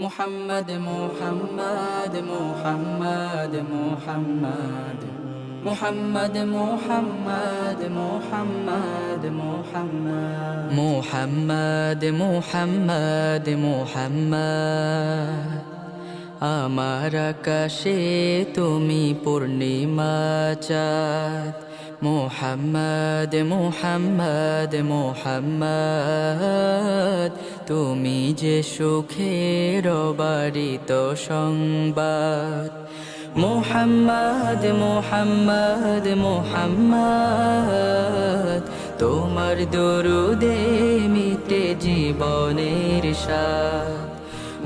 মুহাম্মদ মুহাম্মদ মুহাম্মদ মুহাম্মদ মুহাম্মদ মুহাম্মদ মুহাম্মদ মুহাম্মদ মুহাম্মদ মুহাম্মদ মুহাম্মদ আমার আকাশে তুমি পূর্ণিমা চাঁদ। মোহাম্মদ মোহাম্মদ মোহাম্মদ তুমি যে সুখের বাড়িত সংবাদ। মোহাম্মদ মোহাম্মদ মোহাম্মদ, তোমার দরুদে মিটে জীবনের সাথ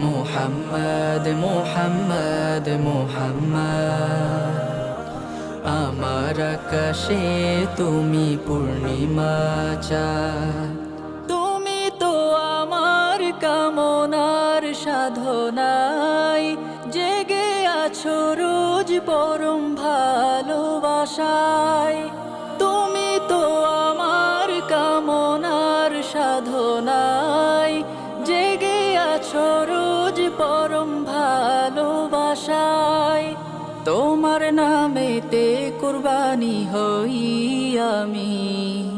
মোহাম্মদ মোহাম্মদ মোহাম্মদ, আমার আকাশে তুমি পূর্ণিমা আমার কামনার সাধনাই জেগে আছো রোজ পরম ভালোবাসায়। তুমি তো আমার কামনার সাধনাই জেগে আছো রোজ পরম ভালোবাসায়। তোমার নামেতে কুরবানি হই আমি।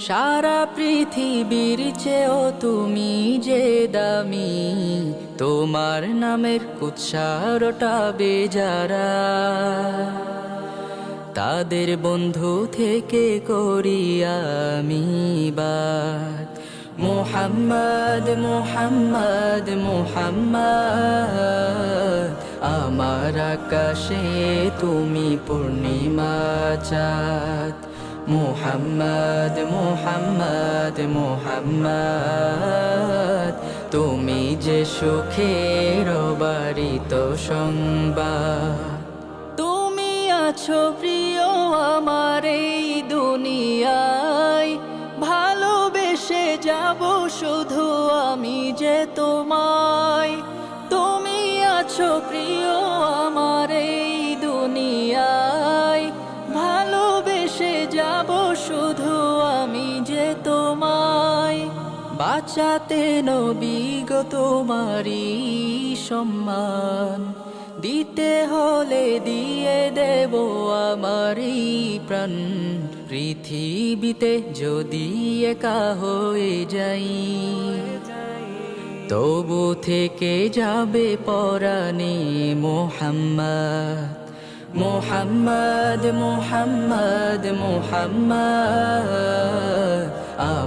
সারা পৃথিবীর চেয়েও তুমি যে দামি, তোমার নামের কুৎসারটা বেজারা। তাদের বন্ধু থেকে করি আমি বাদ। মোহাম্মদ মোহাম্মদ মোহাম্মদ, আমার আকাশে তুমি পূর্ণিমা চাঁদ। মোহাম্মদ মোহাম্মদ মোহাম্মদ। তুমি যে সুখের বাড়িত সংবাদ। তুমি আছো প্রিয় আমার এই দুনিয়ায়। ভালোবেসে যাব শুধু আমি যে তোমায়। তুমি আছো প্রিয় বাঁচাতে নবীগ তোমারই সম্মান। দিতে হলে দিয়ে দেব আমারই প্রাণ। পৃথিবীতে যদি একা হয়ে যাই, তবু থেকে যাবে পরাণে মোহাম্মদ। মোহাম্মদ মোহাম্মদ মোহাম্মদ।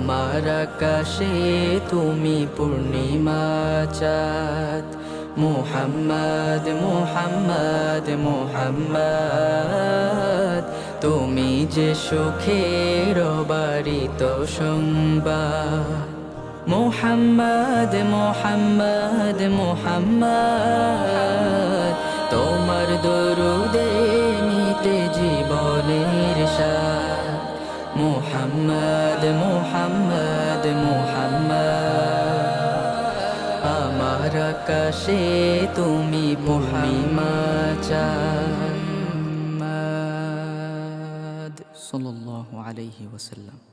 আমার আকাশে তুমি পূর্ণিমা চাঁদ। মোহাম্মদ মোহাম্মদ মোহাম্মদ, তুমি যে সুখের বাড়িত সংবাদ। মোহাম্মদ মোহাম্মদ মোহাম্মদ, তোমার দরুদে মিটে জীবনের সাথ। মোহাম্মদ মোহাম্মদ মোহাম্মদ আমার আকাশে তুমি পূর্ণিমা চাঁদ সাল্লাল্লাহু আলাইহি ওয়াসাল্লাম।